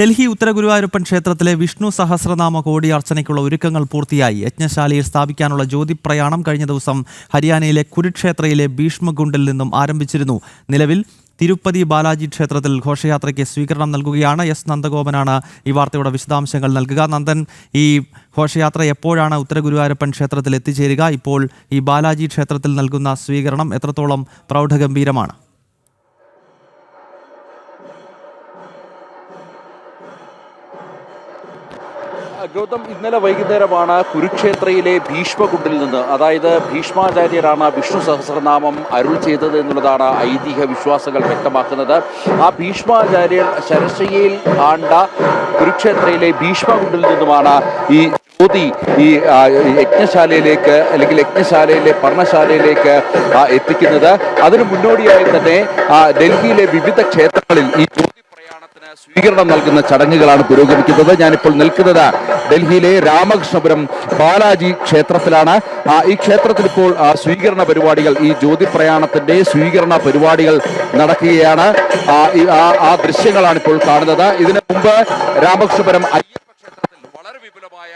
ഡൽഹി ഉത്തര ഗുരുവായൂരപ്പൻ ക്ഷേത്രത്തിലെ വിഷ്ണു സഹസ്രനാമ കോടിയാർച്ചനയ്ക്കുള്ള ഒരുക്കങ്ങൾ പൂർത്തിയായി. യജ്ഞശാലയിൽ സ്ഥാപിക്കാനുള്ള ജ്യോതിപ്രയാണം കഴിഞ്ഞ ദിവസം ഹരിയാനയിലെ കുരുക്ഷേത്രയിലെ ഭീഷ്മഗുണ്ടിൽ നിന്നും ആരംഭിച്ചിരുന്നു. നിലവിൽ തിരുപ്പതി ബാലാജി ക്ഷേത്രത്തിൽ ഘോഷയാത്രയ്ക്ക് സ്വീകരണം നൽകുകയാണ്. എസ്. നന്ദഗോപനാണ് ഈ വാർത്തയുടെ വിശദാംശങ്ങൾ നൽകുക. നന്ദൻ ഈ ഘോഷയാത്ര എപ്പോഴാണ് ഉത്തര ഗുരുവായൂരപ്പൻ ക്ഷേത്രത്തിൽ എത്തിച്ചേരുക? ഇപ്പോൾ ഈ ബാലാജി ക്ഷേത്രത്തിൽ നൽകുന്ന സ്വീകരണം എത്രത്തോളം പ്രൗഢഗംഭീരമാണ്? ഗൗതം ഇന്നലെ വൈകുന്നേരമാണ് കുരുക്ഷേത്രയിലെ ഭീഷ്മകുണ്ടിൽ നിന്ന് അതായത് ഭീഷ്മാചാര്യരാണ് വിഷ്ണു സഹസ്രനാമം അരുൾ ചെയ്തത് എന്നുള്ളതാണ് ഐതിഹ്യ വിശ്വാസങ്ങൾ വ്യക്തമാക്കുന്നത്. ആ ഭീഷ്മാചാര്യർ ശരശയിൽ ആണ്ട കുരുക്ഷേത്രയിലെ ഭീഷ്മകുണ്ടിൽ നിന്നുമാണ് ഈ ജ്യോതി ഈ യജ്ഞശാലയിലേക്ക് അല്ലെങ്കിൽ യജ്ഞശാലയിലെ പർണശാലയിലേക്ക് എത്തിക്കുന്നത്. അതിനു മുന്നോടിയായി തന്നെ ഡൽഹിയിലെ വിവിധ ക്ഷേത്രങ്ങളിൽ ഈ സ്വീകരണം നൽകുന്ന ചടങ്ങുകളാണ് പുരോഗമിക്കുന്നത്. ഞാനിപ്പോൾ നിൽക്കുന്നത് ഡൽഹിയിലെ രാമകൃഷ്ണപുരം ബാലാജി ക്ഷേത്രത്തിലാണ്. ഈ ക്ഷേത്രത്തിൽ ഇപ്പോൾ സ്വീകരണ പരിപാടികൾ ഈ ജ്യോതി പ്രയാണത്തിന്റെ സ്വീകരണ പരിപാടികൾ നടക്കുകയാണ്. ആ, ദൃശ്യങ്ങളാണ് ഇപ്പോൾ കാണുന്നത്. ഇതിനു മുമ്പ് രാമകൃഷ്ണപുരം അയ്യപ്പ ക്ഷേത്രത്തിൽ വളരെ വിപുലമായ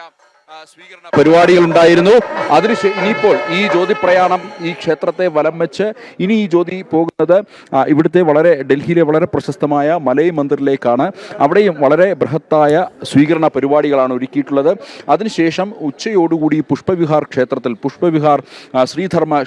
പരിപാടികൾ ഉണ്ടായിരുന്നു. അതിന് ശേ- ഇനിയിപ്പോൾ ഈ ജ്യോതി പ്രയാണം ഈ ക്ഷേത്രത്തെ വലം വെച്ച് ഇനി ഈ ജ്യോതി പോകുന്നത് ഇവിടുത്തെ വളരെ ഡൽഹിയിലെ വളരെ പ്രശസ്തമായ മലൈ മന്ദിറിലേക്കാണ്. അവിടെയും വളരെ ബൃഹത്തായ സ്വീകരണ പരിപാടികളാണ് ഒരുക്കിയിട്ടുള്ളത്. അതിനുശേഷം ഉച്ചയോടുകൂടി പുഷ്പവിഹാർ ക്ഷേത്രത്തിൽ പുഷ്പവിഹാർ ശ്രീധർമ്മ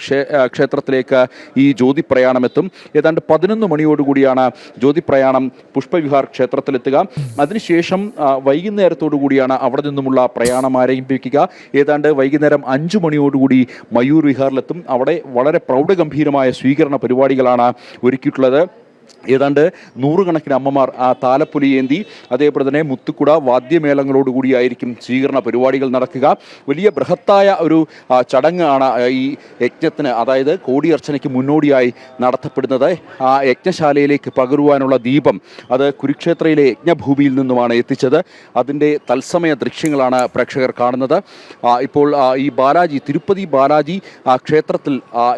ക്ഷേത്രത്തിലേക്ക് ഈ ജ്യോതി പ്രയാണം എത്തും. ഏതാണ്ട് പതിനൊന്ന് മണിയോടുകൂടിയാണ് ജ്യോതി പ്രയാണം പുഷ്പവിഹാർ ക്ഷേത്രത്തിലെത്തുക. അതിനുശേഷം വൈകുന്നേരത്തോടു കൂടിയാണ് അവിടെ നിന്നുമുള്ള പ്രയാണം ആരംഭിക്കുക. ഏതാണ്ട് വൈകുന്നേരം അഞ്ചു മണിയോടുകൂടി മയൂർ വിഹാറിലെത്തും. അവിടെ വളരെ പ്രൗഢഗംഭീരമായ സ്വീകരണ പരിപാടികളാണ് ഒരുക്കിയിട്ടുള്ളത്. ഏതാണ്ട് നൂറുകണക്കിന് അമ്മമാർ ആ താലപ്പൊലി ഏന്തി അതേപോലെ തന്നെ മുത്തുക്കുട വാദ്യമേളങ്ങളോടുകൂടിയായിരിക്കും സ്വീകരണ പരിപാടികൾ നടക്കുക. വലിയ ബൃഹത്തായ ഒരു ചടങ്ങാണ് ഈ യജ്ഞത്തിന് അതായത് കോടിയർച്ചനയ്ക്ക് മുന്നോടിയായി നടത്തപ്പെടുന്നത്. ആ യജ്ഞശാലയിലേക്ക് പകരുവാനുള്ള ദീപം അത് കുരുക്ഷേത്രയിലെ യജ്ഞഭൂമിയിൽ നിന്നുമാണ് എത്തിച്ചത്. അതിന്റെ തത്സമയ ദൃശ്യങ്ങളാണ് പ്രേക്ഷകർ കാണുന്നത്. ഇപ്പോൾ ഈ ബാലാജി തിരുപ്പതി ബാലാജി ക്ഷേത്രത്തിൽ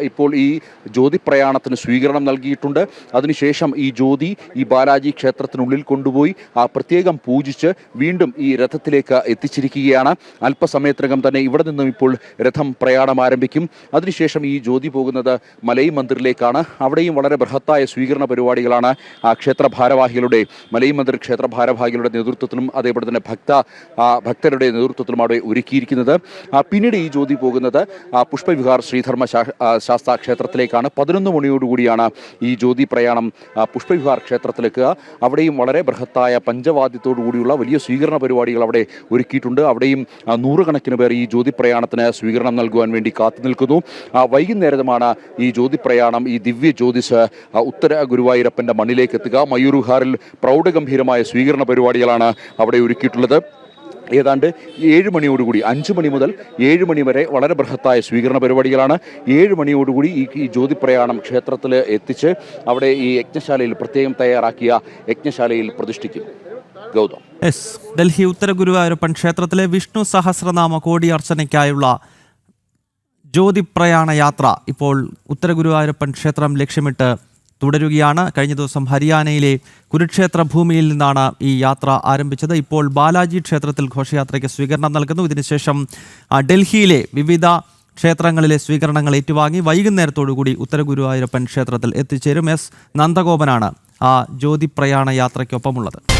ഇപ്പോൾ ഈ ജ്യോതിപ്രയാണത്തിന് സ്വീകരണം നൽകിയിട്ടുണ്ട്. അതിനുശേഷം ഈ ജ്യോതി ഈ ബാലാജി ക്ഷേത്രത്തിനുള്ളിൽ കൊണ്ടുപോയി ആ പ്രത്യേകം പൂജിച്ച് വീണ്ടും ഈ രഥത്തിലേക്ക് എത്തിച്ചിരിക്കുകയാണ്. അല്പസമയത്തിനകം തന്നെ ഇവിടെ നിന്നും ഇപ്പോൾ രഥം പ്രയാണം ആരംഭിക്കും. അതിനുശേഷം ഈ ജ്യോതി പോകുന്നത് മലൈ മന്ദിറിലേക്കാണ്. അവിടെയും വളരെ ബൃഹത്തായ സ്വീകരണ പരിപാടികളാണ് ആ ക്ഷേത്ര ഭാരവാഹികളുടെ മലൈ മന്ദിർ ക്ഷേത്ര ഭാരവാഹികളുടെ നേതൃത്വത്തിലും അതേപോലെ തന്നെ ഭക്ത ഭക്തരുടെ നേതൃത്വത്തിലും അവിടെ ഒരുക്കിയിരിക്കുന്നത്. പിന്നീട് ഈ ജ്യോതി പോകുന്നത് പുഷ്പവിഹാർ ശ്രീധർമ്മ ശാസ്ത്ര ശാസ്താ ക്ഷേത്രത്തിലേക്കാണ് പതിനൊന്ന് മണിയോടുകൂടിയാണ് ഈ ജ്യോതി പ്രയാണം പുഷ്പവിഹാർ ക്ഷേത്രത്തിലേക്ക് അവിടെയും വളരെ ബൃഹത്തായ കൂടിയുള്ള വലിയ സ്വീകരണ പരിപാടികൾ അവിടെ ഒരുക്കിയിട്ടുണ്ട്. അവിടെയും നൂറുകണക്കിന് പേർ ഈ ജ്യോതി പ്രയാണത്തിന് സ്വീകരണം നൽകുവാൻ വേണ്ടി കാത്തു നിൽക്കുന്നു. വൈകുന്നേരമാണ് ഈ ജ്യോതിപ്രയാണം ഈ ദിവ്യ ജ്യോതിസ് ഉത്തര ഗുരുവായൂരപ്പന്റെ മണ്ണിലേക്ക് എത്തുക. മയൂർഹാറിൽ പ്രൗഢഗംഭീരമായ സ്വീകരണ പരിപാടികളാണ് അവിടെ ഒരുക്കിയിട്ടുള്ളത്. ഏതാണ്ട് ഏഴ് മണിയോടുകൂടി അഞ്ച് മണി മുതൽ ഏഴ് മണി വരെ വളരെ ബൃഹത്തായ സ്വീകരണ പരിപാടികളാണ്. ഏഴ് മണിയോടുകൂടി ഈ ഈ ജ്യോതിപ്രയാണം ക്ഷേത്രത്തിൽ എത്തിച്ച് അവിടെ ഈ യജ്ഞശാലയിൽ പ്രത്യേകം തയ്യാറാക്കിയ യജ്ഞശാലയിൽ പ്രതിഷ്ഠിക്കും. ഗൗതം. എസ് ഡൽഹി ഉത്തര ഗുരുവായൂരപ്പൻ ക്ഷേത്രത്തിലെ വിഷ്ണു സഹസ്രനാമ കോടിയർച്ചനയ്ക്കായുള്ള ജ്യോതിപ്രയാണ യാത്ര ഇപ്പോൾ ഉത്തര ഗുരുവായൂരപ്പൻ ക്ഷേത്രം ലക്ഷ്യമിട്ട് തുടരുകയാണ്. കഴിഞ്ഞ ദിവസം ഹരിയാനയിലെ കുരുക്ഷേത്ര ഭൂമിയിൽ നിന്നാണ് ഈ യാത്ര ആരംഭിച്ചത്. ഇപ്പോൾ ബാലാജി ക്ഷേത്രത്തിൽ ഘോഷയാത്രയ്ക്ക് സ്വീകരണം നൽകുന്നു. ഇതിനുശേഷം ഡൽഹിയിലെ വിവിധ ക്ഷേത്രങ്ങളിലെ സ്വീകരണങ്ങൾ ഏറ്റുവാങ്ങി വൈകുന്നേരത്തോടുകൂടി ഉത്തരഗുരുവായൂരപ്പൻ ക്ഷേത്രത്തിൽ എത്തിച്ചേരും. എസ്. നന്ദഗോപനാണ് ആ ജ്യോതിപ്രയാണ യാത്രയ്ക്കൊപ്പമുള്ളത്.